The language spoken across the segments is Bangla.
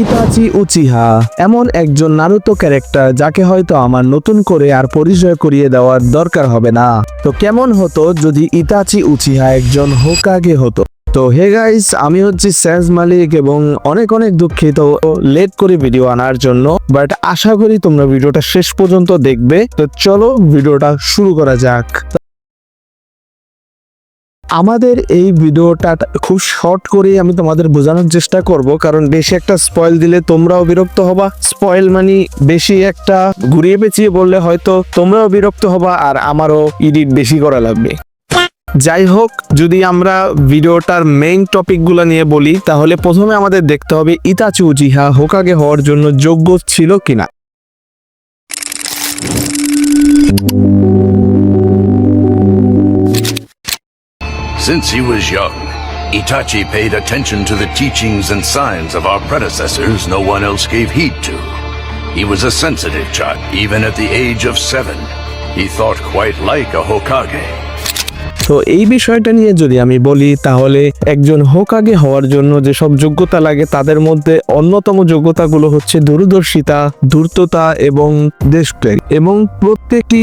ইতাচি উচিহা, এমন একজন নারুতো ক্যারেক্টার যাকে হয়তো আমার নতুন করে আর পরিচয় করিয়ে দেওয়ার দরকার হবে না। তো কেমন হতো যদি ইতাচি উচিহা একজন হোকাগে হতো? তো হে গাইস, আমি হচ্ছি স্যাজ মালিক এবং অনেক অনেক দুঃখিত লেট করে ভিডিও আনার জন্য, বাট আশা করি তোমরা ভিডিওটা শেষ পর্যন্ত দেখবে। তো চলো ভিডিওটা শুরু করা যাক। আমাদের এই ভিডিওটা খুব শর্ট করে আমি তোমাদের বোঝানোর চেষ্টা করব, কারণ বেশি একটা স্পয়েল দিলে তোমরাও বিরক্ত হবা। স্পয়েল মানে বেশি একটা ঘুরিয়ে পেঁচিয়ে বললে হয়তো তোমরাও বিরক্ত হবা আর আমারও এডিট বেশি করা লাগবে। যাই হোক, যদি আমরা ভিডিওটার মেইন টপিকগুলো নিয়ে বলি, তাহলে প্রথমে আমাদের দেখতে হবে ইতাচু উচিহা হোকাগে হওয়ার জন্য যোগ্য ছিল কিনা। Since he was young, Itachi paid attention to the teachings and signs of our predecessors no one else gave heed to. He was a sensitive child. Even at the age of seven, he thought quite like a Hokage. তো এই বিষয়টা নিয়ে যদি আমি বলি, তাহলে একজন হোকাগে হওয়ার জন্য যেসব যোগ্যতা লাগে, তাদের মধ্যে অন্যতম যোগ্যতাগুলো হচ্ছে দূরদর্শিতা, ধূর্ততা এবং দেশপ্রেম এবং প্রত্যেকটি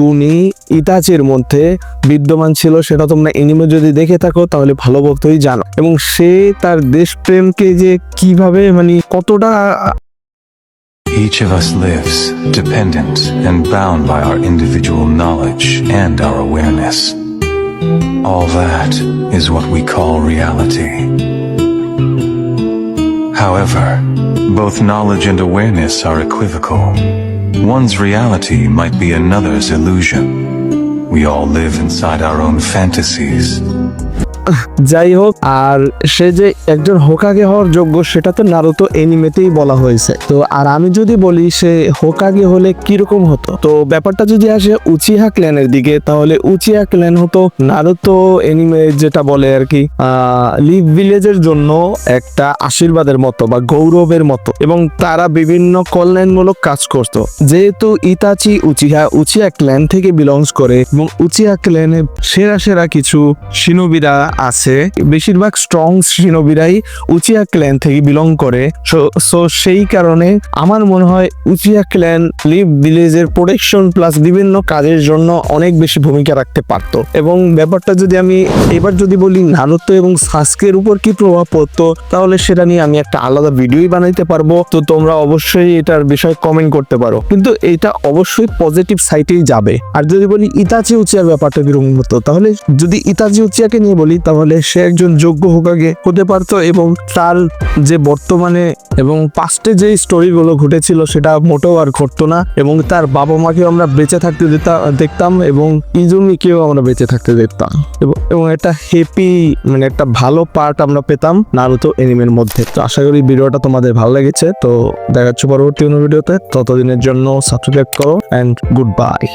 গুণই ইতাচের মধ্যে বিদ্যমান ছিল সেটা তোমরা এনিমে যদি দেখে থাকো, তাহলে ভালো মতোই জানো এবং সে তার দেশপ্রেমকে যে কীভাবে মানে কতটা Each of us lives dependent and bound by our individual knowledge and our awareness. All that is what we call reality. However, both knowledge and awareness are equivocal. One's reality might be another's illusion. We all live inside our own fantasies. যাই হোক, আর সে যে একজন হোকাগে হওয়ার যোগ্য, সেটা তো নারুতো এনিমেতেই বলা হয়েছে। তো, আর আমি যদি বলি সে হোকাগে হলে কীরকম হতো? তো, ব্যাপারটা যদি আসে উচিহা ক্ল্যানের দিকে, তাহলে উচিহা ক্ল্যান হতো নারুতো এনিমে যেটা বলে আর কি লিভ ভিলেজের জন্য একটা আশীর্বাদের মতো বা গৌরবের মতো, এবং তারা বিভিন্ন কল্যাণমূলক কাজ করত। যেহেতু ইতাচি উচিহা উচিয়া ক্ল্যান থেকে বিলংস করে, এবং উচিয়া ক্ল্যানে সেরা সেরা কিছু সিনোবিরা আছে। বেশিরভাগ স্ট্রং সিনোবিরাই উচিয়া ক্ল্যান থেকে বিলং করে। সো সেই কারণে আমার মনে হয় উচিয়া ক্ল্যান লিভ ভিলেজের প্রোটেকশন প্লাস বিভিন্ন কাজের জন্য অনেক বেশি ভূমিকা রাখতে পারত। এবং ব্যাপারটা যদি আমি এবার যদি বলি নারুতো এবং সাস্কের উপর কি প্রভাব পড়তো, তাহলে সেটা নিয়ে আমি একটা আলাদা ভিডিওই বানাইতে পারব। তো তোমরা অবশ্যই এটার বিষয়ে কমেন্ট করতে পারো। কিন্তু এটা অবশ্যই পজিটিভ সাইটেই যাবে। আর যদি বলি ইতাচি উচিয়ার ব্যাপারটা কীরকম হতো, তাহলে যদি ইতাচি উচিয়াকে নিয়ে বলি তাহলে সে একজন যোগ্য হোকাগে হতে পারতো এবং তার যে বর্তমানে এবং পাস্টে যে স্টোরিগুলো ঘটেছিল সেটা মোটেও আর ঘটতো না এবং তার বাবা মাকেও আমরা বেঁচে থাকতে দেখতাম এবং ইজুমিকেও আমরা বেঁচে থাকতে দেখতাম। এবং- একটা হ্যাপি মানে একটা ভালো পার্ট আমরা পেতাম নারুতো এনিমের মধ্যে। তো আশা করি ভিডিওটা তোমাদের ভালো লেগেছে। তো দেখা পরবর্তী কোনো ভিডিওতে ততদিনের জন্য সাবস্ক্রাইব করো অ্যান্ড গুড বাই